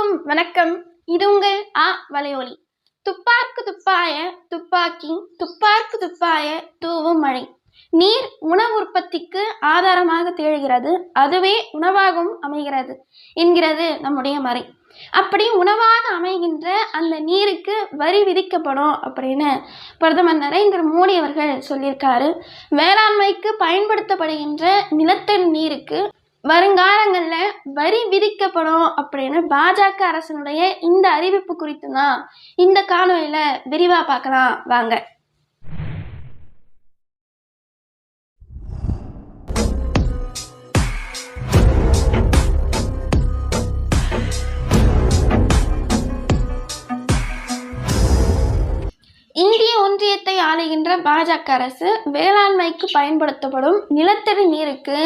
எல்லோருக்கும் வணக்கம். இது உங்கள் ஆ வலையொலி. துப்பார்க்கு துப்பாய துப்பாக்கி துப்பார்க்கு துப்பாய தூவும் மழை. நீர் உணவு உற்பத்திக்கு ஆதாரமாக திகழ்கிறது. அதுவே உணவாகவும் அமைகிறது என்கிறது நம்முடைய மறை. அப்படி உணவாக அமைகின்ற அந்த நீருக்கு வரி விதிக்கப்படும் அப்படின்னு பிரதமர் நரேந்திர மோடி அவர்கள் சொல்லியிருக்காரு. வேளாண்மைக்கு பயன்படுத்தப்படுகின்ற நிலத்தடி நீருக்கு வருங்காலங்களில் வரி விதிக்கப்படும் அப்படின்னு பாஜக அரசனுடைய இந்த அறிவிப்பு குறித்து தான் இந்த காணொலியில் விரிவாக பார்க்கலாம். வாங்க. ஆளுகின்ற பாஜக அரசு வேளாண்மைக்கு பயன்படுத்தப்படும் நிலத்தடி நீருக்கு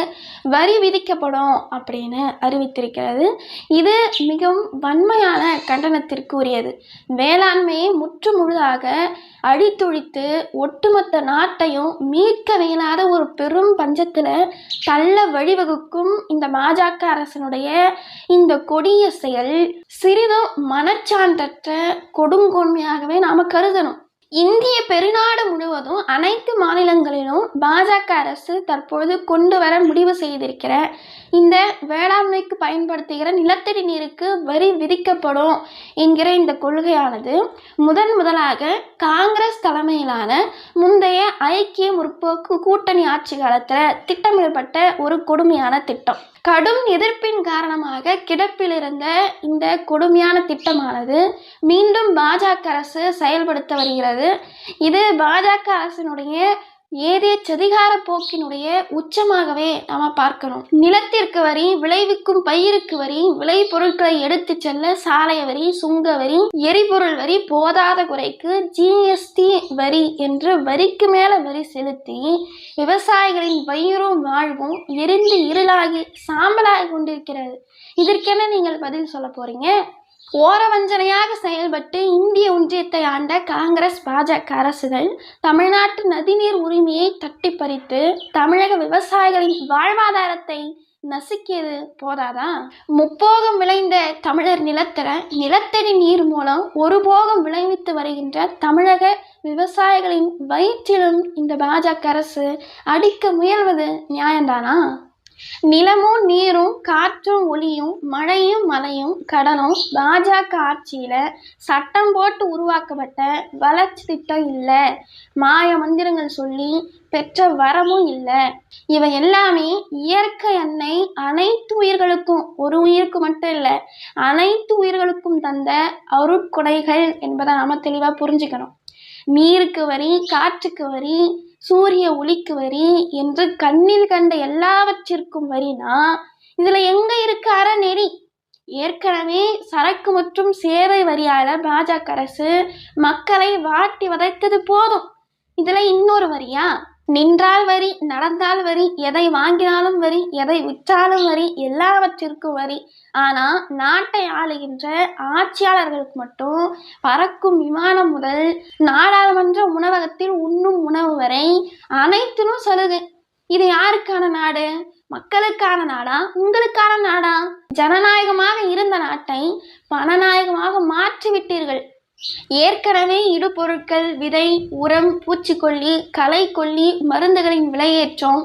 வரி விதிக்கப்படும் அப்படின்னு அறிவித்திருக்கிறது. இது மிகவும் வன்மையான கண்டனத்திற்கு உரியது வேளாண்மையை முற்று முழுதாக அழித்தொழித்து ஒட்டுமொத்த நாட்டையும் மீட்க இயலாத ஒரு பெரும் பஞ்சத்தில் தள்ள வழிவகுக்கும் இந்த பாஜக அரசனுடைய இந்த கொடிய செயல் சிறிதும் மனச்சான்றற்ற கொடுங்கோன்மையாகவே நாம் கருதணும். இந்திய பெருநாடு முழுவதும் அனைத்து மாநிலங்களிலும் பாஜக அரசு தற்பொழுது கொண்டு வர முடிவு செய்திருக்கிற இந்த வேளாண்மைக்கு பயன்படுத்துகிற நிலத்தடி நீருக்கு வரி விதிக்கப்படும் என்கிற இந்த கொள்கையானது முதன் முதலாக காங்கிரஸ் தலைமையிலான முந்தைய ஐக்கிய முற்போக்கு கூட்டணி ஆட்சி காலத்தில் திட்டமிடப்பட்ட ஒரு கொடுமையான திட்டம். கடும் எதிர்ப்பின் காரணமாக கிடப்பில் இருந்த இந்த கொடுமையான திட்டமானது மீண்டும் பாஜக அரசு செயல்படுத்த வருகிறது. இது பாஜக அரசினுடைய ஏதே சதிகார போக்கினுடைய உச்சமாகவே நாம பார்க்கணும். நிலத்திற்கு வரி விளைவிக்கும் பயிருக்கு வரி விளை பொருட்களை எடுத்து செல்ல சாலை வரி சுங்க வரி எரிபொருள் வரி போதாத குறைக்கு ஜிஎஸ்டி வரி என்று வரிக்கு மேல வரி செலுத்தி விவசாயிகளின் வயிறும் வாழ்வும் எரிந்து இருளாகி சாம்பலாகி கொண்டிருக்கிறது. இதற்கென நீங்கள் பதில் சொல்ல போறீங்க? ஓரவஞ்சனையாக செயல்பட்டு இந்திய ஒன்றியத்தை ஆண்ட காங்கிரஸ் பாஜக அரசுகள் தமிழ்நாட்டு நதிநீர் உரிமையை தட்டி பறித்து தமிழக விவசாயிகளின் வாழ்வாதாரத்தை நசுக்கியது போதாதா? முப்போகம் விளைந்த தமிழர் நிலத்தர நிலத்தடி நீர் மூலம் ஒரு போகம் விளைவித்து வருகின்ற தமிழக விவசாயிகளின் வயிற்றிலும் இந்த பாஜக அரசு அடிக்க முயல்வது நியாயம்தானா? நிலமும் நீரும் காற்றும் ஒளியும் மழையும் மலையும் கடலும் பாஜக ஆட்சியில் சட்டம் போட்டு உருவாக்கப்பட்ட வளர்ச்சி திட்டம் இல்லை. மாய மந்திரங்கள் சொல்லி பெற்ற வரமும் இல்லை. இவை எல்லாமே இயற்கை அன்னை அனைத்து உயிர்களுக்கும் ஒரு உயிருக்கு மட்டும் இல்லை அனைத்து உயிர்களுக்கும் தந்த அருட்கொடைகள் என்பதை நாம் தெளிவாக புரிஞ்சுக்கணும். நீருக்கு வரி காற்றுக்கு வரி சூரிய ஒளிக்கு வரி என்று கண்ணில் கண்ட எல்லாவற்றிற்கும் வரினா இதுல எங்க இருக்கு அறநெறி? ஏற்கனவே சரக்கு மற்றும் சேவை வரியால பாஜக அரசு மக்களை வாட்டி வதைத்தது போதும். இதுல இன்னொரு வரியா? நின்றால் வரி நடந்தால் வரி எதை வாங்கினாலும் வரி எதை விற்றாலும் வரி எல்லாவற்றிற்கும் வரி. ஆனால் நாட்டை ஆளுகின்ற ஆட்சியாளர்களுக்கு மட்டும் பறக்கும் விமானம் முதல் நாடாளுமன்ற உணவகத்தில் உண்ணும் உணவு வரை அனைத்திலும் சலுகை. இது யாருக்கான நாடு? மக்களுக்கான நாடா? உங்களுக்கான நாடா? ஜனநாயகமாக இருந்த நாட்டை பணநாயகமாக மாற்றிவிட்டீர்கள். ஏற்கனவே இடுபொருட்கள் விதை உரம் பூச்சிக்கொல்லி களைக்கொல்லி மருந்துகளின் விலையேற்றம்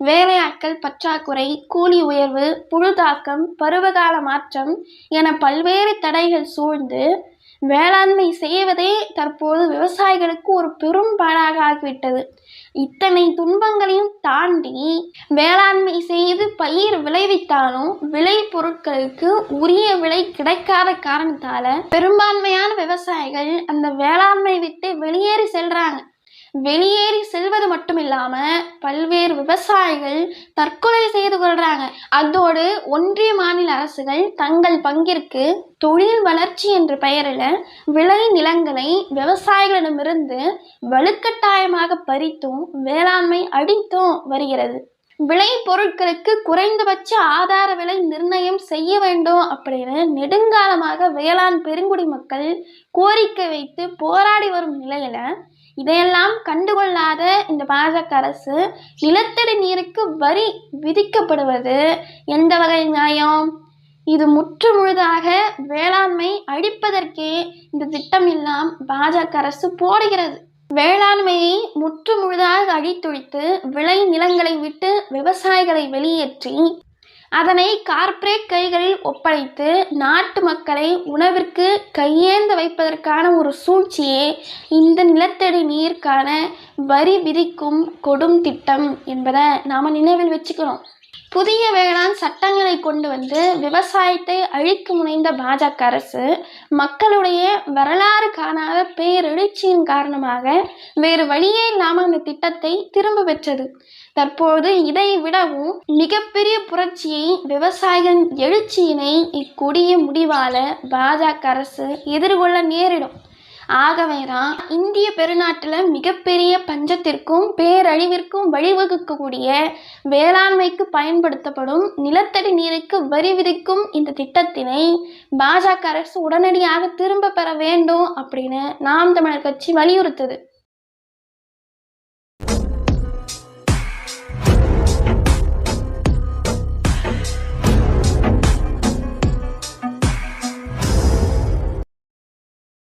வேலையாட்கள் பற்றாக்குறை கூலி உயர்வு புழுதாக்கம் பருவகால மாற்றம் என பல்வேறு தடைகள் சூழ்ந்து வேளாண்மை செய்வதே தற்போது விவசாயிகளுக்கு ஒரு பெரும் பாடாக ஆகிவிட்டது இத்தனை துன்பங்களையும் தாண்டி வேளாண்மை செய்து பயிர் விளைவித்தாலும் விளை பொருட்களுக்கு உரிய விலை கிடைக்காத காரணத்தால பெரும்பான்மையான விவசாயிகள் அந்த வேளாண்மை விட்டு வெளியேறி செல்றாங்க. வெளியேறி செல்வது மட்டும் இல்லாம பல்வேறு விவசாயிகள் தற்கொலை செய்து கொள்றாங்க. அதோடு ஒன்றிய மாநில அரசுகள் தங்கள் பங்கிற்கு தொழில் வளர்ச்சி என்ற பெயரில் விளை நிலங்களை விவசாயிகளிடமிருந்து வலுக்கட்டாயமாக பறித்தும் வேளாண்மை அடித்தும் வருகிறது. விளை பொருட்களுக்கு குறைந்தபட்ச ஆதார விலை நிர்ணயம் செய்ய வேண்டும் அப்படின்னு நெடுங்காலமாக வேளாண் பெருங்குடி மக்கள் கோரிக்கை வைத்து போராடி வரும் நிலையில இதையெல்லாம் கண்டுகொள்ளாத இந்த பாஜக அரசு நிலத்தடி நீருக்கு வரி விதிக்கப்படுவது எந்த வகை நியாயம்? இது முற்று முழுதாக வேளாண்மை அழிப்பதற்கே இந்த திட்டம் எல்லாம் பாஜக அரசு போடுகிறது. வேளாண்மையை முற்று முழுதாக அழித்தொழித்து விளை நிலங்களை விட்டு விவசாயிகளை வெளியேற்றி அதனை கார்ப்பரேட் கைகளில் ஒப்படைத்து நாட்டு மக்களை உணவிற்கு கையேந்த வைப்பதற்கான ஒரு சூழ்ச்சியே இந்த நிலத்தடி நீருக்கான வரி விதிக்கும் கொடும் திட்டம் என்பதை நாம் நினைவில் வச்சுக்கிறோம். புதிய வேளாண் சட்டங்களை கொண்டு வந்து விவசாயத்தை அழிக்க முனைந்த பாஜக அரசு மக்களுடைய வரலாறு காணாத பேரெழுச்சியின் காரணமாக வேறு வழியே இல்லாமல் அந்த திட்டத்தை திரும்ப பெற்றது. தற்போது இதை விடவும் மிகப்பெரிய புரட்சியை விவசாயிகளின் எழுச்சியினை இக்கொடிய முடிவால பாஜக அரசு எதிர்கொள்ள நேரிடும். ஆகவேதான் இந்திய பெருநாட்டில் மிகப்பெரிய பஞ்சத்திற்கும் பேரழிவிற்கும் வழிவகுக்கக்கூடிய வேளாண்மைக்கு பயன்படுத்தப்படும் நிலத்தடி நீருக்கு வரி விதிக்கும் இந்த திட்டத்தினை பாஜக அரசு உடனடியாக திரும்ப பெற வேண்டும் அப்படின்னு நாம் தமிழர் கட்சி வலியுறுத்துது.